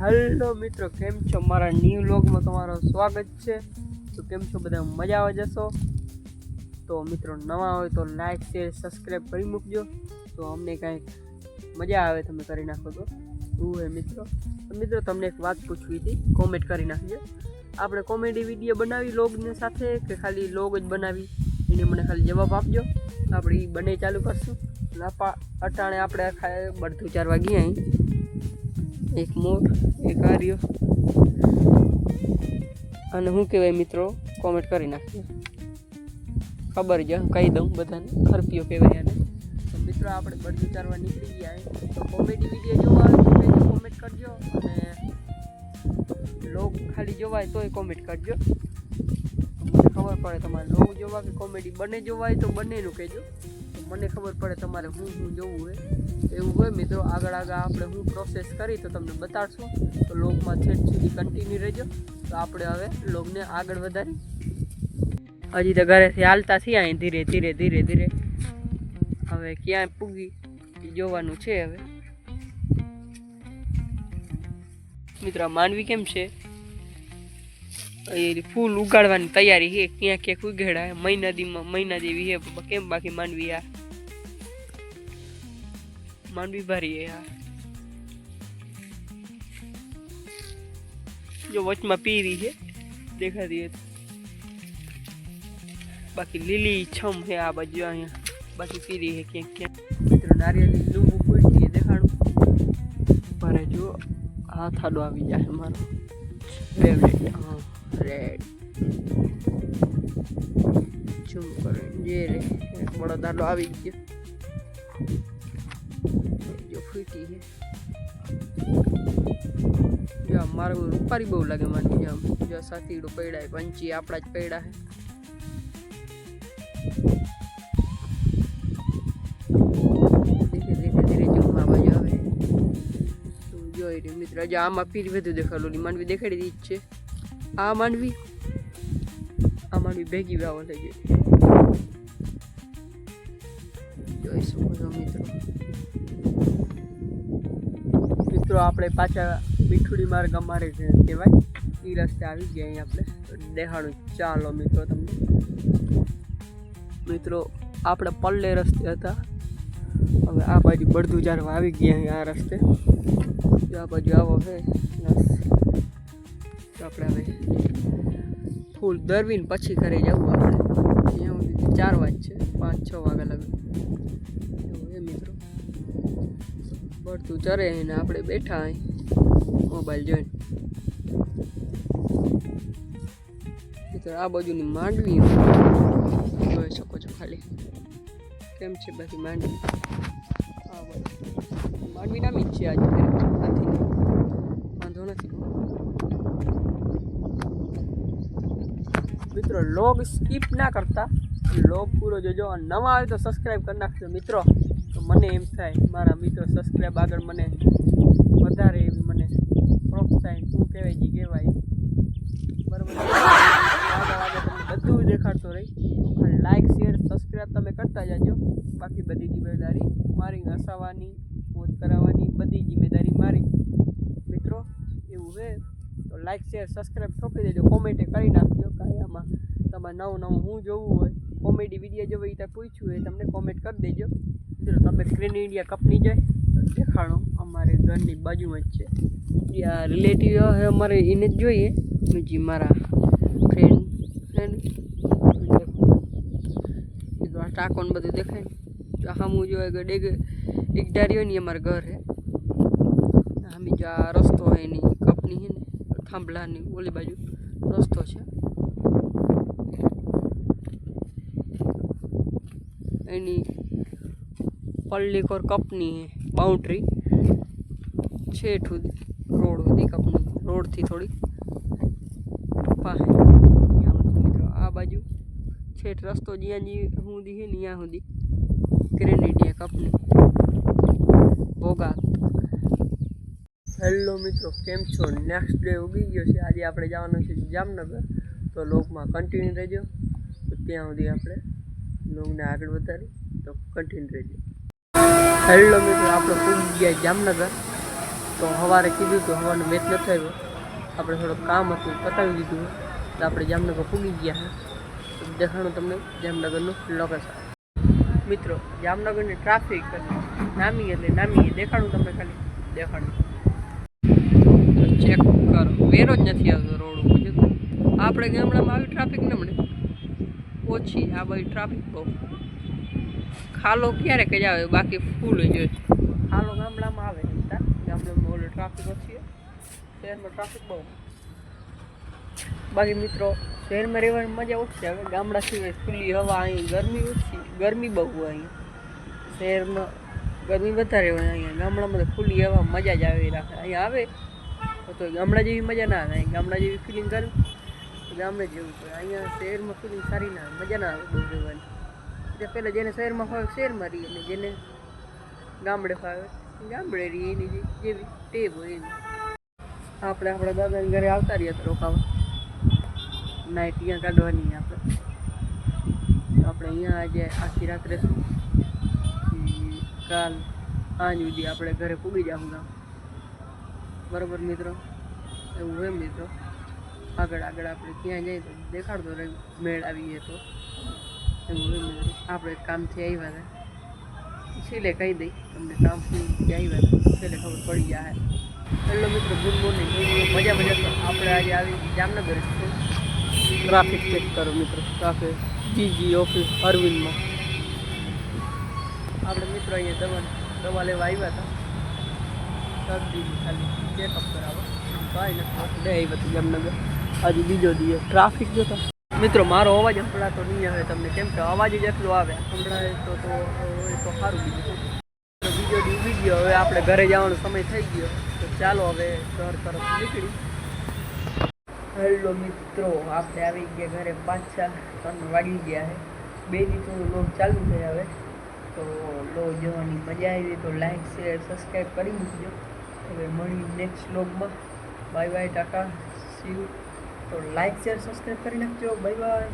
Hello મિત્રો, કેમ છો? મારા ન્યૂ લોગમાં તમારું સ્વાગત છે. તો કેમ છો? બધા મજા આવે જશો? તો મિત્રો, નવા હોય તો લાઈક શેર સબસ્ક્રાઈબ કરી મૂકજો. તો અમને કાંઈક મજા આવે તમે કરી નાખો તો. એવું હે મિત્રો. મિત્રો, તમને એક વાત પૂછવી હતી. કોમેન્ટ કરી નાખજો. આપણે કોમેડી વીડિયો બનાવી લોગને સાથે કે ખાલી લોગ જ બનાવી? એને મને ખાલી જવાબ આપજો. આપણે એ બંને ચાલુ કરશું. અટાણે આપણે આખા બળતું ચાર વાગી અહીં. એક મોર, એક આર્યો. અને શું કહેવાય મિત્રો કોમેન્ટ કરી નાખજો. ખબર છે કહી દઉં બધાને. ખરપીઓ કહેવાય આને. તો મિત્રો, આપણે બળ ચારવા નીકળી ગયા તો કોમેડી વીડિયો જોવા કોમેન્ટ કરજો. અને લોગ ખાલી જોવાય તોય કોમેન્ટ કરજો. ખબર પડે તમારે લોગ જોવા કે કોમેડી બંને જોવાય તો બંનેનું કહેજો. મને ખબર પડે તમારે હું શું જોવું હોય. એવું હોય મિત્રો, આગળ આગળ આપણે હું પ્રોસેસ કરી તો તમને બતાડશું. તો લોગમાં છેક સુધી કન્ટિન્યુ રહેજો. તો આપણે હવે લોગને આગળ વધારી. હજી તો ઘરેથી હાલતા થયા અહીં ધીરે ધીરે ધીરે ધીરે. હવે ક્યાં પૂગી જોવાનું છે હવે. મિત્રો માનવી કેમ છે? એ ફૂલ ઉગાડવાની તૈયારી છે. ક્યાં ક્યાંક ઉઘેડા મહિના દીમાં મહિના જેવી છે. કેમ બાકી માનવી આ? માનવી ભારી છે યાર જો વચમાં પીરી છે. દેખાતી હતી. બાકી લીલી છમ છે આ બાજુ અહીંયા. બાકી પીરી છે ક્યાંક ક્યાંક. મિત્રો, નારિયેળની લીંબુ ફૂટી દેખાડું. ભરે જો હાથ આડો આવી જાય મારો. હા રેડ શું કરે જે રે બળો દાડો આવી ગયો. જો ફૂટી છે. જો મારું રૂપારી બહુ લાગે મને આમ જો સાતીડો પૈડા પંચી આપણા જ પૈડા છે. જોઈ રહ્યું મિત્ર. આજે આમાં પીર વધુ દેખાડું માંડવી દેખાડી દીધી છે. આ માંડવી આ માંડવી ભેગી વાવો થઈ ગઈ. મિત્રો. મિત્રો, આપણે પાછા મીઠુડી માર્ગ અમારે કહેવાય એ રસ્તે આવી ગયા અહીં આપણે. દેખાડું ચાલો મિત્રો તમને. મિત્રો, આપણે પલ્લે રસ્તે હતા. હવે આ બાજુ બળદું જારવા આવી ગયા આ રસ્તે. જો આ બાજુ આવો છે બસ. આપણે હવે ફૂલ દરવીને પછી ઘરે જવું આપણે. અહીંયા સુધી ચાર વાગ છે. પાંચ, છ વાગ્યા લગે એવું મિત્રો. બળતું ચરે ને આપણે બેઠા અહીં. મોબાઈલ જોઈને. મિત્રો, આ બાજુની માંડવી જોઈ શકો છો ખાલી. કેમ છે બધી માંડવી? માંડવી નામી જ છે આજે નથી વાંધો નથી મિત્રો લોગ સ્કીપ ના કરતા લોગ પૂરો જોજો અને નવા આવે તો સબસ્ક્રાઈબ કરી નાખજો મિત્રો. તો મને એમ થાય, મારા મિત્રો સબસ્ક્રાઈબ આગળ મને વધારે એવી મને પ્રોત્સાહન શું કહેવાય, જે કહેવાય. બરાબર? આગળ આગળ તમને બધું દેખાડતો રહી. લાઈક શેર સબસ્ક્રાઈબ તમે કરતા જાજો. બાકી બધી જિમ્મેદારી મારી, હસાવવાની, મોજ કરાવવાની બધી જિમ્મેદારી મારી. મિત્રો, એવું છે. તો લાઇક શેર સબસ્ક્રાઈબ ઠોકી દેજો. કોમેન્ટ કરી નાખજો કાંઈ આમાં તમારે નવું નવું હું જોવું હોય કોમેડી વીડિયો જોવો એ પૂછ્યું હોય તમને કોમેન્ટ કરી દેજો. મિત્રો, તમે સ્ક્રીન ઇન્ડિયા કપની જાય દેખાડો અમારે ઘરની બાજુમાં જ છે. રિલેટિવ છે અમારે, એને જ જોઈએ. બીજી મારા ફ્રેન્ડ ફ્રેન્ડ ટાકોન બધું દેખાય હામું જો સામું જોવે કે ડેગ ડીગડારીઓ ને ઈ ઘર છે. આમી જો આ રસ્તો હોય એની કપની છે ને. થાંભલાની ઓલી બાજુ રસ્તો છે. એની પલ્લીકોર કપની બાઉન્ડ્રી છેઠ સુધી રોડ સુધી કપની, રોડથી થોડી મિત્રો, આ બાજુ છેઠ રસ્તો જ્યાં જ્યાં સુધી ને ત્યાં સુધી ગ્રેનેડિયા કપની. ભોગા હેલો મિત્રો, કેમ છો? નેક્સ્ટ ડે ઉગી ગયો છે. આજે આપણે જવાનું છે જામનગર. તો લોકમાં કન્ટિન્યુ રહેજો. તો ત્યાં સુધી આપણે લોકને આગળ વધારી, તો કન્ટિન્યુ રહેજો. હેલો મિત્રો, આપણે પૂરી ગયા જામનગર. તો સવારે કીધું હતું, હવાનો મેચ નથી આવ્યો આપણે થોડુંક કામ હતું, પતાવી દીધું. તો આપણે જામનગર પૂગી ગયા તો દેખાડું તમને જામનગરનું લોકેશન મિત્રો, જામનગરની ટ્રાફિક નામી એટલે નામી દેખાડું તમને ખાલી દેખાડું. ચેક કરો વેરો જ નથી આવતો રોડ ઉપર આપણે ગામડામાં આવી ટ્રાફિક ન મળે. ઓછી આ બધી ટ્રાફિક બહુ. ખાલો ક્યારેક જ આવે બાકી ફૂલ જ હોય. ખાલો ગામડામાં આવે ગામડામાં ઓલો ટ્રાફિક ઓછી શહેરમાં ટ્રાફિક બહુ બાકી મિત્રો, શહેરમાં રહેવાની મજા ઓછી આવે. ગામડા સિવાય ખુલ્લી હવા અહીં ગરમી ઓછી ગરમી બહુ અહીંયા શહેરમાં ગરમી વધારે હોય અહીંયા. ગામડામાં તો ખુલ્લી હવા મજા જ આવી રાખે. અહીંયા આવે તો ગામડા જેવી મજા ના આવે. ગામડા જેવી ફિલિંગ કરે. ગામડે જેવું પડે અહીંયા શહેરમાં ફિલિંગ સારી ના આવે. મજા ના આવે બહુ રહેવાની એટલે પહેલાં જેને શહેરમાં ફાવે શહેરમાં રહીએ અને જેને ગામડે ફાવે ગામડે રહીએ એની જેવી ટેવ હોય એવી આપણે આપણા દાદાને ઘરે આવતા રહીએ તો રોકાવા. નાઇટ અહીંયા કાઢવાની આપણે. આપણે અહીંયા આજે આખી રાત્રે કાલ સાંજ સુધી આપણે ઘરે પૂગી જાઉં ગામ. બરાબર મિત્રો? એવું હોય મિત્રો. આગળ આગળ આપણે ક્યાં જઈએ તો દેખાડતો રહે, મેળ આવીએ તો. એવું હોય મિત્રો. આપણે કામથી આવ્યા હતા. છેલ્લે કહી દઈ, તમને કામથી આવ્યા હતા. છેલ્લે ખબર પડી જાય હેલો મિત્રો, ગુડ મોર્નિંગ. મજા મજા તો આપણે આજે આવી જામનગર ટ્રાફિક ચેક કરો મિત્રો. ટ્રાફિક. જીજી ઓફિસ અરવિંદમાં. આપણે મિત્રો અહીંયા દવા દવા લેવા આવ્યા હતા. આજે બીજો દિવસ ટ્રાફિક જોતો મિત્રો, મારો અવાજ સંભળાતો નહીં આવે તમને. કેમ કે અવાજ જ એટલો આવે. સંભળાય તો તો તો સારું બીજું બીજો તો બીજો ડી ગયો હવે આપણે ઘરે જવાનો સમય થઈ ગયો. તો ચાલો હવે ઘર તરફ નીકળી. હેલો મિત્રો, આપણે આવી ગયા ઘરે પાછા. ત્રણ વાગી ગયા છે. બે દિવસનો લોક ચાલુ છે હવે. તો લો જોવાની મજા આવી. તો લાઈક શેર સબસ્ક્રાઈબ કરી મૂકજો. હવે મળી next લોગમાં bye bye tata see you તો લાઇક શેર સબસ્ક્રાઈબ કરી નાખજો. Bye bye